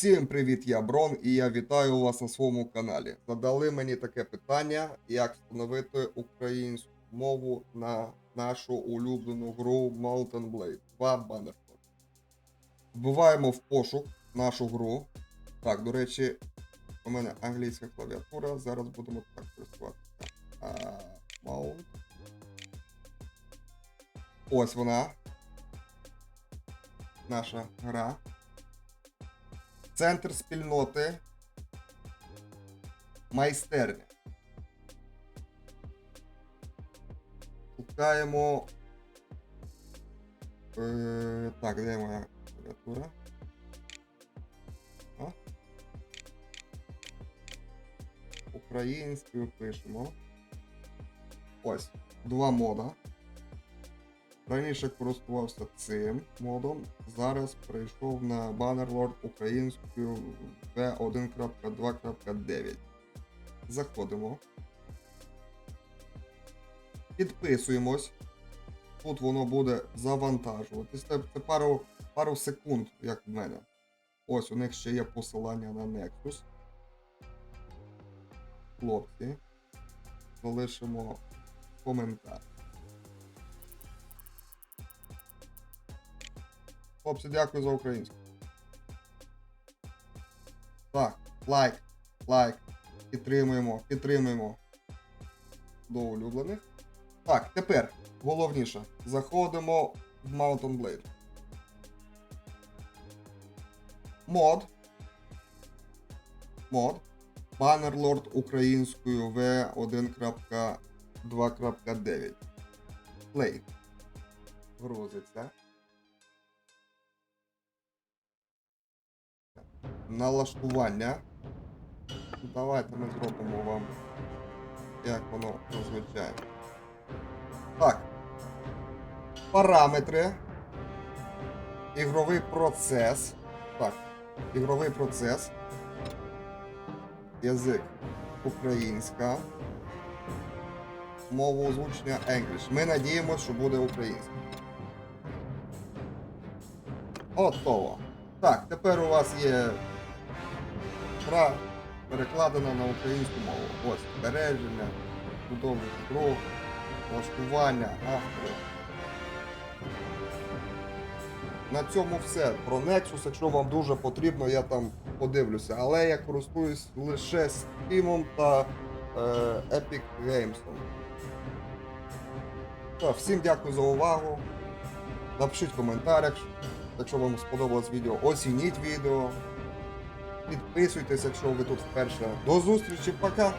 Всім привіт, я Брон, і я вітаю вас на своєму каналі. Задали мені таке питання, як встановити українську мову на нашу улюблену гру Mountain Blade 2 Bannerlord. Вбиваємо в пошук нашу гру. Так, до речі, у мене англійська клавіатура. Зараз будемо так користуватися. Mount. Ось вона. Наша гра. Центр спільноти. Майстерня. Шукаємо. Е, так, де моя клавіатура? Українською пишемо. Ось. Два мода. Раніше користувався цим модом, зараз перейшов на Bannerlord українською V1.2.9. Заходимо. Підписуємось. Тут воно буде завантажуватись. Це пару, пару секунд, як в мене. Ось у них ще є посилання на Nexus. Хлопці. Залишимо коментар. Хлопці, дякую за українську. Так, лайк, лайк. Підтримуємо, підтримуємо до улюблених. Так, тепер головніше. Заходимо в Mountain Blade. Мод. Мод. Bannerlord українською V1.2.9. Play. Грузиться. Налаштування. Давайте ми зробимо вам, як воно зазвичай. Так. Параметри. Ігровий процес. Так. Ігровий процес. Язик українська. Мова озвучення English. Ми надіємося, що буде українська. Готово. Так, тепер у вас є гра перекладена на українську мову. Ось збереження, будову гру, влаштування, автори. На цьому все. Про Nexus, якщо вам дуже потрібно, я там подивлюся. Але я користуюсь лише Steam та е, Epic Games. Так, всім дякую за увагу. Напишіть в коментарях, якщо вам сподобалось відео, оцініть відео. Підписуйтесь, якщо ви тут вперше. До зустрічі, пока!